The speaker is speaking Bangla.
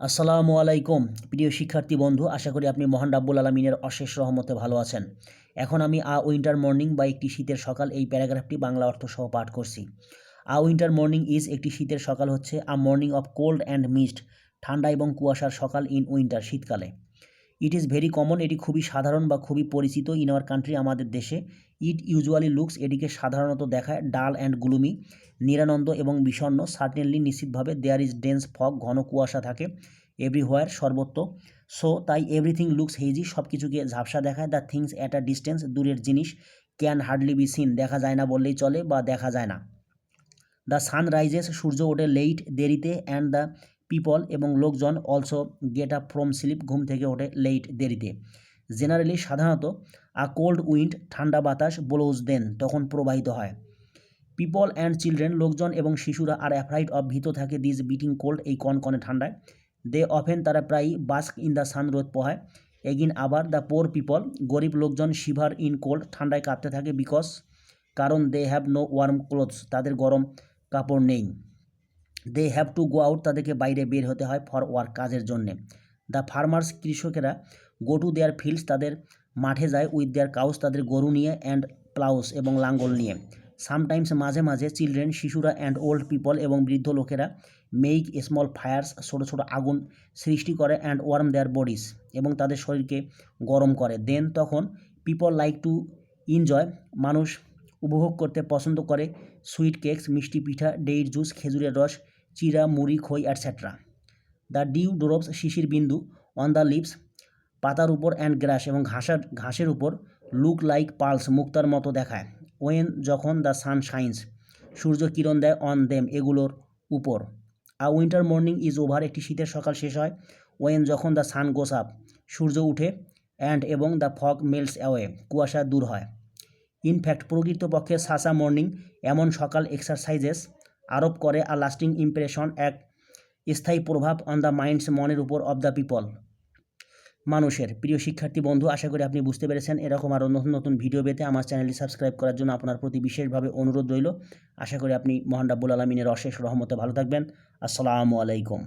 আসসালামু আলাইকুম, প্রিয় শিক্ষার্থী বন্ধু, আশা করি আপনি মহান রাব্বুল আলমিনের অশেষ রহমতে ভালো আছেন। এখন আমি আ উইন্টার মর্নিং বা একটি শীতের সকাল এই প্যারাগ্রাফটি বাংলা অর্থ সহ পাঠ করছি। আ উইন্টার মর্নিং ইজ একটি শীতের সকাল হচ্ছে a morning of cold and mist, ঠান্ডা এবং কুয়াশার সকাল ইন উইন্টার শীতকালে। ইট ইজ ভেরি কমন, এটি খুবই সাধারণ বা খুবই পরিচিত ইন আওয়ার কান্ট্রি আমাদের দেশে। ইট ইউজুয়ালি লুকস, এটিকে সাধারণত দেখায় ডাল অ্যান্ড গ্লুমি, নিরানন্দ এবং বিষণ্ণ। সার্টেনলি নিশ্চিতভাবে দেয়ার ইজ ডেন্স ফগ ঘন কুয়াশা থাকে এভরিহোয়ার সর্বত্র। সো তাই এভরিথিং লুকস হেজি সব কিছুকে ঝাপসা দেখায় the things at a distance দূরের জিনিস ক্যান হার্ডলি বি সিন দেখা যায় না বললেই চলে বা দেখা যায় না। দ্য সান রাইজেস সূর্য ওঠে লেইট দেরিতে অ্যান্ড দ্য পিপল এবং লোকজন also get up from sleep ঘুম থেকে ওঠে লেইট দেরিতে। জেনারেলি সাধারণত আ কোল্ড উইন্ড ঠান্ডা বাতাস ব্লোজ দেন তখন প্রবাহিত হয়। পিপল অ্যান্ড চিলড্রেন লোকজন এবং শিশুরা আর অ্যাফ্রাইড অফ ভীত থাকে দিস বিটিং কোল্ড এই কনকনে ঠান্ডায়। দে অফেন তারা প্রায়ই বাস্ক ইন দ্য সান রোদ পোহায়। এগিন আবার দ্য পোর পিপল গরিব লোকজন শিভার ইন কোল্ড ঠান্ডায় কাঁপতে থাকে বিকজ কারণ they have no warm clothes তাদের গরম কাপড় নেই। They have to go out তাদেরকে বাইরে বের হতে হয় ফর ওয়ার্ক কাজের জন্যে। দ্য ফার্মার্স কৃষকেরা গো টু দেয়ার ফিল্ডস তাদের মাঠে যায় উইথ দেয়ার কাউস তাদের গরু নিয়ে অ্যান্ড প্লাউস এবং লাঙ্গল নিয়ে। সামটাইমস মাঝে মাঝে চিলড্রেন শিশুরা অ্যান্ড ওল্ড পিপল এবং বৃদ্ধ লোকেরা মেক স্মল ফায়ার্স ছোটো ছোটো আগুন সৃষ্টি করে অ্যান্ড ওয়ার্ম দেয়ার বডিস এবং তাদের শরীরকে গরম করে। দেন তখন পিপল লাইক টু এনজয় মানুষ উপভোগ করতে পছন্দ করে সুইট কেকস মিষ্টি পিঠা ডেইট জুস খেজুরের রস চিরা মুড়ি, খই অ্যাটসেট্রা দ্য ডিউ ড্রপস শিশির বিন্দু অন দ্য লিপস পাতার উপর অ্যান্ড গ্রাস এবং ঘাসের ঘাসের উপর লুক লাইক পালস মুক্তার মতো দেখায়। ওয়েন যখন দ্য সান শাইন্স সূর্য কিরণ দেয় অন দেম এগুলোর উপর। A winter morning is over একটি শীতের সকাল শেষ হয়। ওয়েন যখন দ্য সান গোস আপ সূর্য উঠে অ্যান্ড এবং দ্য ফগ মেল্টস অ্যাওয়ে কুয়াশা দূর হয়। ইনফ্যাক্ট প্রকৃতপক্ষে সাসা মর্নিং এমন সকাল এক্সারসাইজেস আরোপ করে আর লাস্টিং ইমপ্রেশন এক স্থায়ী প্রভাব অন দ্য মাইন্ডস মনের উপর অব দ্য পিপল মানুষের। প্রিয় শিক্ষার্থী বন্ধু, আশা করি আপনি বুঝতে পেরেছেন এরকম আরও নতুন নতুন ভিডিও পেতে আমার চ্যানেলটি সাবস্ক্রাইব করার জন্য আপনার প্রতি বিশেষভাবে অনুরোধ রইল। আশা করি আপনি মহান রাব্বুল আলমিনের অশেষ রহমতে ভালো থাকবেন। আসসালামু আলাইকুম।